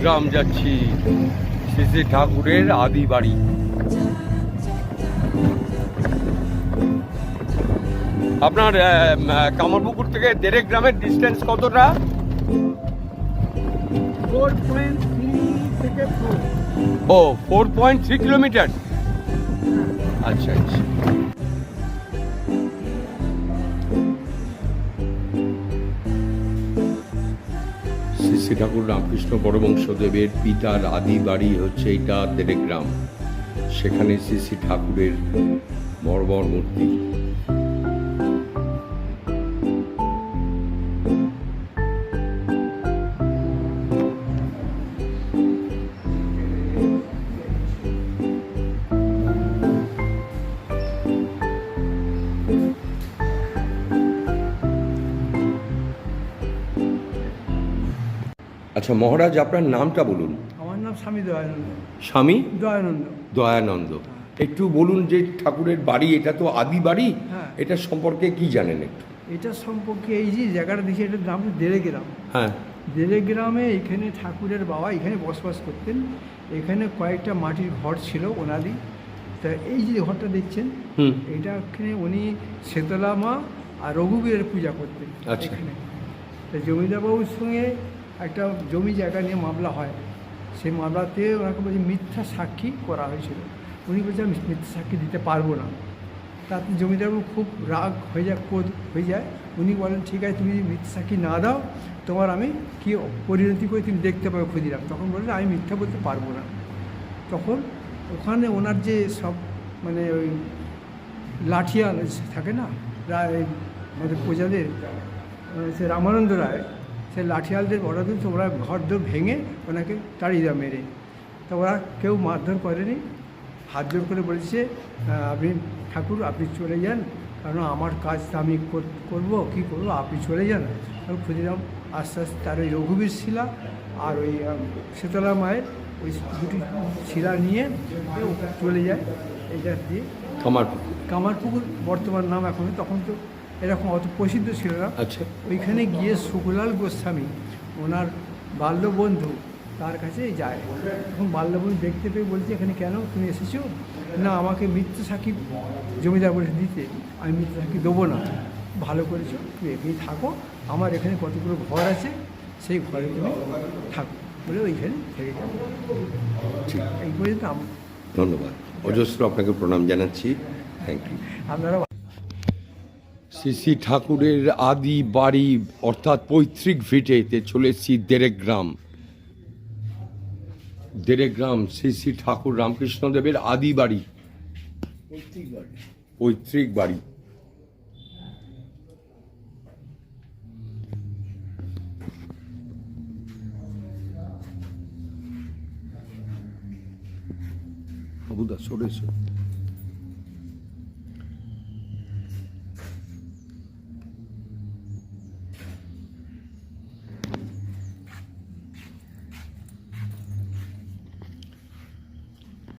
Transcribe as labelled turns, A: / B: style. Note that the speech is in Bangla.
A: গ্রাম যাচ্ছি শ্রী ঠাকুরের আদি বাড়ি। আপনার কামারপুকুর থেকে দেড়েক গ্রামের ডিস্টেন্স কতটা? ও ফোর পয়েন্ট থ্রি কিলোমিটার আচ্ছা আচ্ছা। শ্রী ঠাকুর রামকৃষ্ণ পরমংশদেবের পিতার আদি বাড়ি হচ্ছে এটা দেড়েগ্রাম সেখানে শ্রী শ্রী ঠাকুরের বড় বড় মূর্তি আচ্ছা মহারাজ আপনার নামটা বলুন।
B: আমার নাম স্বামী দয়ানন্দ।
A: স্বামী?
B: দয়ানন্দ।
A: দয়ানন্দ। একটু বলুন যে ঠাকুরের বাড়ি এটা তো আদি বাড়ি।
B: হ্যাঁ।
A: এটা সম্পর্কে কি জানেন একটু?
B: এটা সম্পর্কে এই যে জায়গাটা দেখি এটার নাম দেড়ে গ্রাম
A: হ্যাঁ।
B: দেড়ে গ্রামে এখানে ঠাকুরের বাবা এখানে বসবাস করতেন। এখানে কয়েকটা মাটির ঘর ছিল ওনারই। তা এই যে ঘরটা দেখছেন এটা এখানে উনি শীতলা মা আর রঘুবীরের পূজা করতেন
A: আচ্ছা।
B: এখানে। জমিদারবাবুর সঙ্গে একটা জমি জায়গা নিয়ে মামলা হয়, সেই মামলাতে ওনাকে বলছে মিথ্যা সাক্ষী করা হয়েছিল। উনি বলছে, আমি মিথ্যা সাক্ষী দিতে পারব না। তাতে জমিদারবাবু খুব রাগ হয়ে যায়, ক্রোধ হয়ে যায়। উনি বলেন, ঠিক আছে, তুমি যদি মিথ্যা সাক্ষী না দাও, তোমার আমি কী পরিণতি করে তুমি দেখতে পাবে ক্ষুদিরাম। তখন বললেন, আমি মিথ্যা বলতে পারব না। তখন ওখানে ওনার যে সব মানে ওই লাঠিয়াল থাকে না আমাদের প্রজাদের সে রামানন্দ রায় সে লাঠিয়ালদের অর্ডার দিন ওরা ঘর দর ভেঙে ওনাকে তাড়িয়ে দেওয়া মেরে। তা ওরা কেউ মারধর করেনি। হাত জোর করে বলেছে আপনি ঠাকুর আপনি চলে যান। কারণ আমার কাজ তো আমি কর- করব কী করব আপনি চলে যান। তখন ক্ষুদিরাম আস্তে আস্তে তার ওই রঘুবীর শিলা আর ওই শীতলা মায়ের ওই দুটি শিলা নিয়ে চলে যায়। এটা দিয়ে
A: কামার
B: কামারপুকুর বর্তমান নাম এখন তখন তো এরকম অত প্রসিদ্ধ ছিল না।
A: আচ্ছা।
B: ওইখানে গিয়ে সুকুলাল গোস্বামী ওনার বাল্যবন্ধু তার কাছে যায়। তখন বাল্যবন্ধু দেখতে পেয়ে বলছে এখানে কেন তুমি এসেছ? না আমাকে মৃত্যু সাক্ষী জমিদার বলে দিতে। আমি মৃত্যু সাক্ষী দেবো না। ভালো করেছ তুমি এখানেই থাকো। আমার এখানে কতগুলো ঘর আছে সেই ঘরে তুমি থাকো। বলে ওইখানে থেকে
A: ঠিক
B: এই পর্যন্ত আম-
A: ধন্যবাদ। অজস্র আপনাকে প্রণাম জানাচ্ছি। থ্যাংক ইউ
B: আপনারা
A: শ্রী ঠাকুরের আদি বাড়ি অর্থাৎ পৈতৃক ভিটেতে চলে এসেছি দেড়েক গ্রাম দেড়েক গ্রাম শ্রী ঠাকুর রামকৃষ্ণদেবের আদি বাড়ি। পৈতৃক বাড়ি। বাবুদা সরে এসো।